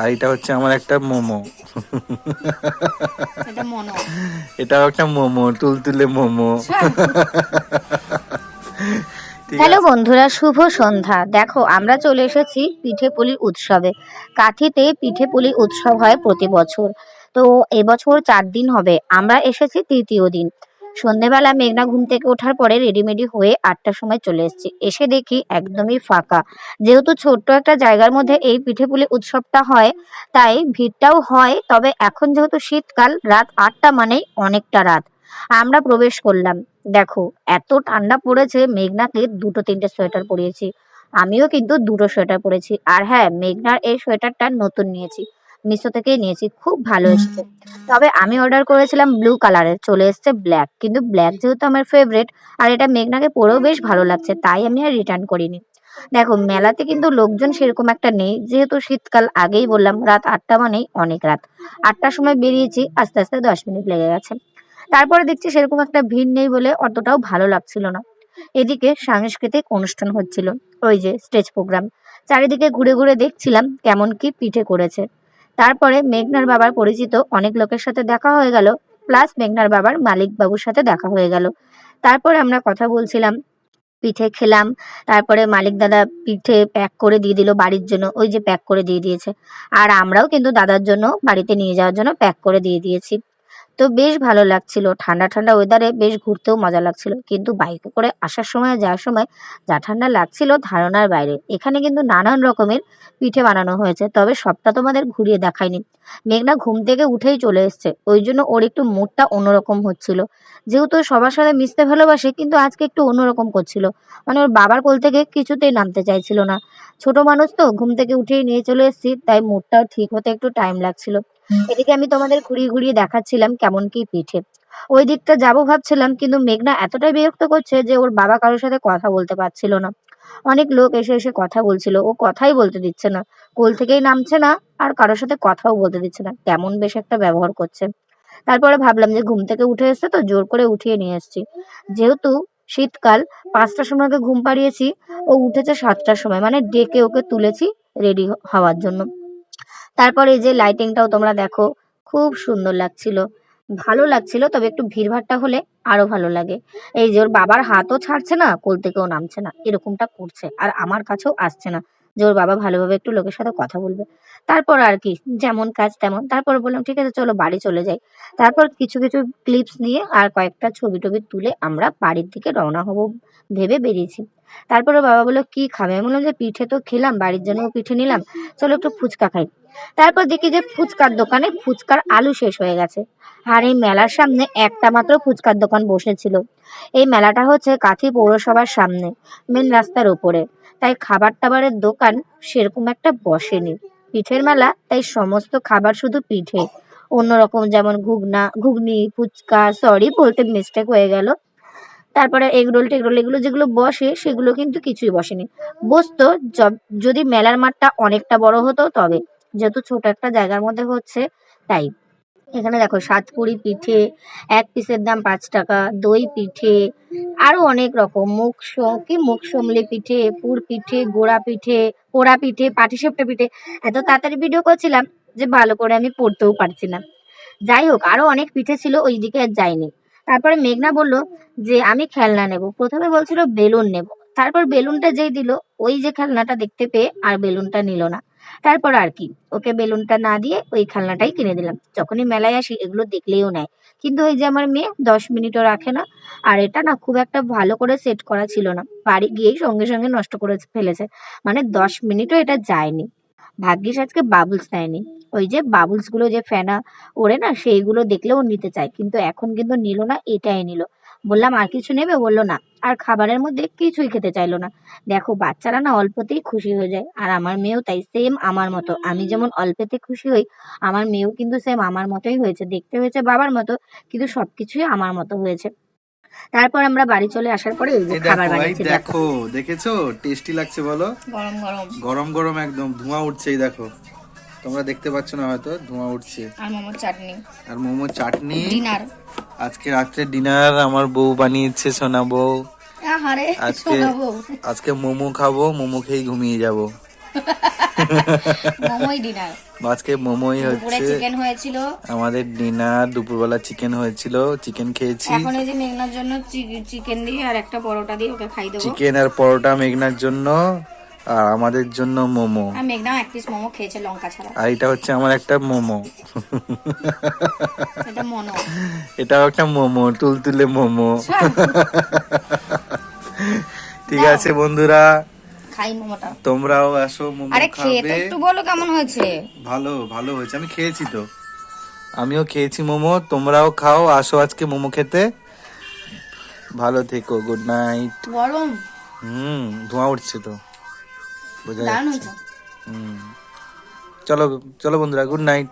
আর এটা হচ্ছে আমার একটা মোমো। এটা এটাও একটা মোমো তুলতুলে মোমো। হ্যালো বন্ধুরা শুভ সন্ধ্যা। দেখো আমরা চলে এসেছি পিঠে পুলির উৎসবে। কাঠিতে পিঠে পুলি উৎসব হয় প্রতি বছর। তো এবছর চার দিন হবে। আমরা এসেছি তৃতীয় দিন। সন্ধেবেলা মেঘনা ঘুম থেকে ওঠার পরে রেডিমেডি হয়ে আটটার সময় চলে এসেছি। এসে দেখি একদমই ফাঁকা। যেহেতু ছোট্ট একটা জায়গার মধ্যে এই পিঠে পুলি উৎসবটা হয়, তাই ভিড়টাও হয়, তবে এখন যেহেতু শীতকাল, রাত আটটা মানেই অনেকটা রাত। আমরা প্রবেশ করলাম। দেখো, এত ঠান্ডা পড়েছে মেঘনাকে দুটো তিনটে সোয়েটার পরিয়েছি। আমিও কিন্তু দুটো সোয়েটার পরেছি। আর হ্যাঁ মেঘনার এই সোয়েটারটা নতুন নিয়েছি। মিশো থেকেই নিয়েছি খুব ভালো এসেছে। তবে আমি অর্ডার করেছিলাম ব্লু কালারের চলে এসেছে ব্ল্যাক কিন্তু ব্ল্যাক যেহেতু আমার ফেভারিট আর এটা মেঘনাকে পরেও বেশ ভালো লাগছে তাই আমি আর রিটার্ন করিনি। দেখো মেলাতে কিন্তু লোকজন সেরকম একটা নেই যেহেতু শীতকাল আগেই বললাম রাত আটটা মানেই অনেক রাত। আটটার সময় বেরিয়েছি আস্তে আস্তে দশ মিনিট লেগে গেছে। তারপরে দেখছি সেরকম একটা ভিড় নেই বলে অতটাও ভালো লাগছিল না। এদিকে সাংস্কৃতিক অনুষ্ঠান হচ্ছিল ওই যে স্টেজ প্রোগ্রাম চারিদিকে ঘুরে ঘুরে দেখছিলাম কেমন কি পিঠে করেছে। তারপরে মেঘনার বাবার পরিচিত অনেক লোকের সাথে দেখা হয়ে গেল প্লাস মেঘনার বাবার মালিক বাবুর সাথে দেখা হয়ে গেল। তারপরে আমরা কথা বলছিলাম, পিঠে খেলাম, তারপরে মালিক দাদা পিঠে প্যাক করে দিয়ে দিল বাড়ির জন্য, ওই যে প্যাক করে দিয়ে দিয়েছে। আর আমরাও কিন্তু দাদার জন্য বাড়িতে নিয়ে যাওয়ার জন্য প্যাক করে দিয়ে দিয়েছি। তো বেশ ভালো লাগছিল। ঠান্ডা ঠান্ডা ওয়েদারে বেশ ঘুরতেও মজা লাগছিল। কিন্তু বাইকে করে আসার সময়, যাওয়ার সময় যা ঠান্ডা লাগছিল ধারণার বাইরে। এখানে কিন্তু নানান রকমের পিঠে বানানো হয়েছে, তবে সবটা তোমাদের ঘুরিয়ে দেখায়নি মেঘনা ঘুম থেকে উঠেই চলে এসছে। ওই জন্য ওর একটু মুডটা অন্যরকম হচ্ছিল। যেহেতু সবার সাথে মিশতে ভালোবাসে, কিন্তু আজকে একটু অন্যরকম করছিল। মানে ওর বাবার কোল থেকে কিছুতেই নামতে চাইছিল না। ছোট মানুষ তো, ঘুম থেকে উঠেই নিয়ে চলে এসেছি, তাই মুডটাও ঠিক হতে একটু টাইম লাগছিল। এদিকে আমি তোমাদের ঘুরিয়ে ঘুরিয়ে দেখাচ্ছিলাম কেমন কি পিঠে। ওই দিকটা যাব ভাবছিলাম, কিন্তু মেঘনা এতটাই বিরক্ত করছে যে ওর বাবা কারোর সাথে কথা বলতে পারছিল না। অনেক লোক এসে এসে কথা বলছিল, ও কথাই বলতে দিচ্ছে না। কোল থেকেই নামছে না, আর কারোর সাথে কথাও বলতে দিচ্ছে না। কেমন বেশ একটা ব্যবহার করছে। তারপরে ভাবলাম যে ঘুম থেকে উঠে এসছে তো, জোর করে উঠিয়ে নিয়ে এসেছি। যেহেতু শীতকাল, পাঁচটার সময় ওকে ঘুম পাড়িয়েছি, ও উঠেছে সাতটার সময় মানে ডেকে ওকে তুলেছি রেডি হওয়ার জন্য। তারপর এই যে লাইটিংটাও তোমরা দেখো, খুব সুন্দর লাগছিল। ভালো লাগছিল, তবে একটু ভিড়ভাড়টা হলে আরও ভালো লাগে। এই যে ওর বাবার হাতও ছাড়ছে না, কোল থেকেও নামছে না, এরকমটা করছে, আর আমার কাছেও আসছে না। যে ওর বাবা ভালোভাবে একটু লোকের সাথে কথা বলবে। তারপর আর কি, যেমন কাজ তেমন। তারপর বললাম, ঠিক আছে, চলো বাড়ি চলে যাই। তারপর কিছু কিছু ক্লিপস নিয়ে আর কয়েকটা ছবি টবি তুলে আমরা বাড়ির দিকে রওনা হব ভেবে বেরিয়েছি। তারপরে বাবা বলল, কি খাবে? আমি বললাম, যে পিঠে তো খেলাম, বাড়ির জন্য পিঠে নিলাম। চলো একটু ফুচকা খাই। তারপর দেখি যে ফুচকার দোকানে ফুচকার আলু শেষ হয়ে গেছে। আর এই মেলার সামনে একটা মাত্র ফুচকার দোকান বসেছিল। এই মেলাটা হচ্ছে কাঁথি পৌরসভার সামনে মেন রাস্তার উপরে। তাই খাবার টাবারের দোকান সেরকম একটা বসেনি। পিঠের মেলা, তাই সমস্ত খাবার শুধু পিঠে। অন্যরকম যেমন ঘুগনা, ঘুগনি, ফুচকা, সরি, বলতে মিস্টেক হয়ে গেল। তারপরে এগরোল টেগরোল, এগুলো যেগুলো বসে, সেগুলো কিন্তু কিছুই বসেনি। বসতো যদি মেলার মাঠটা অনেকটা বড় হতো তবে। যেহেতু ছোট একটা জায়গার মধ্যে হচ্ছে, তাই। এখানে দেখো সাতপুরি পিঠে, এক পিসের দাম পাঁচ টাকা, দই পিঠে, আরও অনেক রকম। মুখ কি মুখ সমলি পিঠে, পুর পিঠে, গোড়া পিঠে, পোড়া পিঠে, পাটিসাপটা পিঠে। এত তাড়াতাড়ি ভিডিও করছিলাম যে ভালো করে আমি পড়তেও পারছি না। যাই হোক, আরও অনেক পিঠে ছিল, ওই দিকে আর যাইনি। তারপরে মেঘনা বলল যে, আমি খেলনা নেব। প্রথমে বলছিল, বেলুন নেব। তারপর বেলুনটা যেই দিল, ওই যে খেলনাটা দেখতে পেয়ে আর বেলুনটা নিল না। তারপর আর কি, ওকে বেলুনটা না দিয়ে ওই খেলনাটাই কিনে দিলাম। যখনই মেলায় আসি, এগুলো দেখলেও নেয়। কিন্তু ওই যে আমার মেয়ে, দশ মিনিটও রাখে না। আর এটা না খুব একটা ভালো করে সেট করা ছিল না। বাড়ি গিয়েই সঙ্গে সঙ্গে নষ্ট করে ফেলেছে। মানে দশ মিনিটও এটা যায়নি। ভাগ্যিস আজকে বাবলস দেয়নি ওই যে বাবলসগুলো যে ফেনা ওড়ে না, সেইগুলো দেখলেও নিতে চায়। কিন্তু এখন কিন্তু নিল না, এটাই নিল। বললাম আর কিছু নেবে? বলল না। আর খাবারের মধ্যে কিছুই খেতে চাইলো না। দেখো বাচ্চারা না অল্পতেই খুশি হয়ে যায়। আর আমার মেয়েও তাই সেম আমার মতো। আমি যেমন অল্পতে খুশি হই আমার মেয়েও কিন্তু সেম আমার মতোই হয়েছে। দেখতে হয়েছে বাবার মতো কিন্তু সবকিছুই আমার মতো হয়েছে। তারপর আমরা বাড়ি চলে আসার পরে এই যে খাবার দেখো বানিয়েছি দেখো। দেখো দেখেছ? টেস্টি লাগছে বলো? গরম গরম। গরম গরম একদম ধোঁয়া উঠছে দেখো। তোমরা দেখতে পাচ্ছ না হয়তো ধোঁয়া উঠছে। আর মোমোর চাটনি। আর মোমো চাটনি? ডিনার। আজকে রাত্রে ডিনার আমার বউ বানিয়েছে সোনা বউ। আজকে আজকে মোমো খাব মোমো খেয়ে ঘুমিয়ে যাব। মোমোই ডিনার। আজকে মোমোই হচ্ছে চিকেন হয়েছিল। আমাদের ডিনার দুপুরবেলা চিকেন হয়েছিল চিকেন খেয়েছি। এখন এই যে মেঘনার জন্য চিকেন দিয়ে আর একটা পরোটা দিয়ে ওকে খাই দেবো। চিকেন আর পরোটা মেঘনার জন্য। আর আমাদের জন্য মোমো। আর মেঘনাও এক পিস মোমো খেয়েছে লঙ্কা ছাড়া। আর এটা হচ্ছে আমার একটা মোমো। এটা মনো। এটাও একটা মোমো তুলতুলে মোমো। ঠিক আছে বন্ধুরা খাই মোমোটা। তোমরাও আসো মোমো আরে খেয়ে তো একটু বলো কেমন হয়েছে। ভালো ভালো হয়েছে আমি খেয়েছি তো। আমিও খেয়েছি মোমো তোমরাও খাও আসো আজকে মোমো খেতে। ভালো থেকো গুড নাইট গরম। হুম ধোঁয়া উঠছে তো। বোঝা যাচ্ছে। চলো চলো বন্ধুরা গুড নাইট